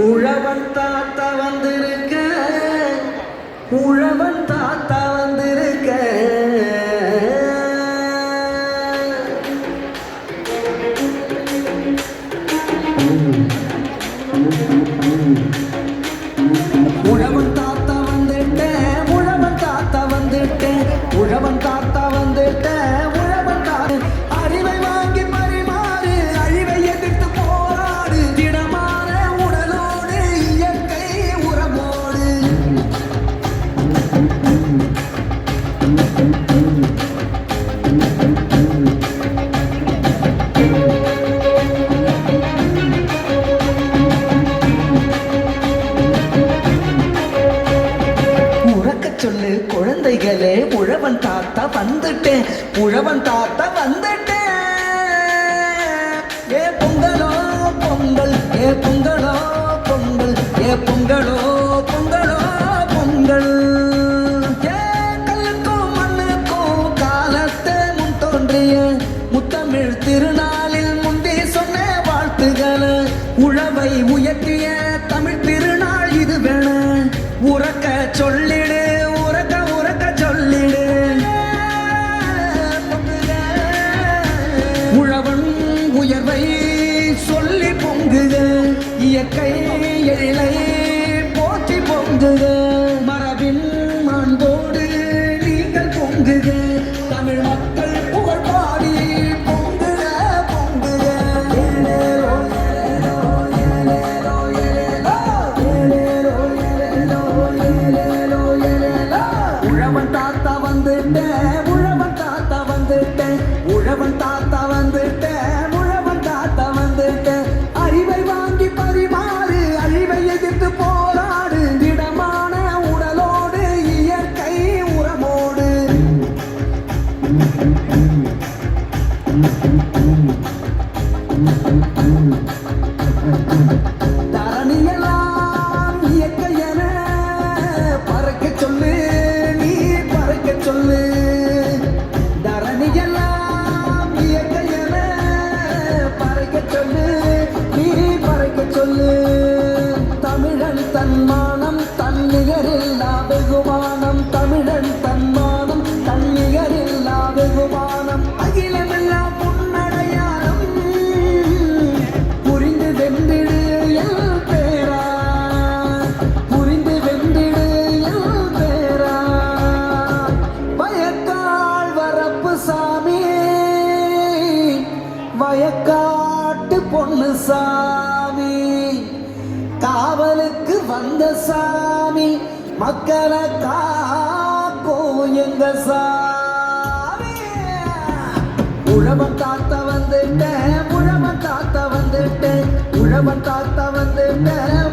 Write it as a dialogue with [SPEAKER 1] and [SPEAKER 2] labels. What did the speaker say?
[SPEAKER 1] உழவன் தாத்தா வந்திருக்க உழவன் தாத்தா வந்திருக்க உழவன் தாத்தா வந்துட்டேன் உழவன் தாத்தா வந்துட்டேன் உழவன் சொல்லு குழந்தைகளே உழவன் தாத்தா வந்துட்டேன். உழவன் தாத்தா வந்துட்டேன். ஏ பொங்கலோ பொங்கல் ஏ பொங்கலோ பொங்கல் ஏ பொங்கலோ பொங்கலோ பொங்கல். ஏ கல்லுக்கும் மண்ணுக்கும் காலத்தை முன் தோன்றிய முத்தமிழ் திருநாளில் முந்தி சொன்ன வாழ்த்துக்கள் உழவை உயர்த்திய தமிழ் திருநாள் இது வேண உறக்க சொல்லி உயர்வை சொல்லி பொங்குக. இயற்கை எழிலை போற்றி பொங்குக. மரபின் மாண்போடு நீங்கள் பொங்குக. தமிழ் மக்கள் தரணியெல்லாம் இயற்கை என பறக்க சொல்லு நீ பறக்க சொல்லு. தரணியெல்லாம் இயற்கை என பறக்க சொல்லு நீ பறக்க சொல்லு. தமிழன் தன்மானம் தன்னிகரில்லா வெகுமானம் தமிழன் தன்மானம் வயக்காட்டு பொண்ணு சாமி காவலுக்கு வந்த சாமி மக்களை காக்கும் எங்க சாமி. உழவன் தாத்த வந்துட்டேன் உழவன் தாத்த வந்துட்டேன் உழவன் தாத்த வந்துட்டேன்.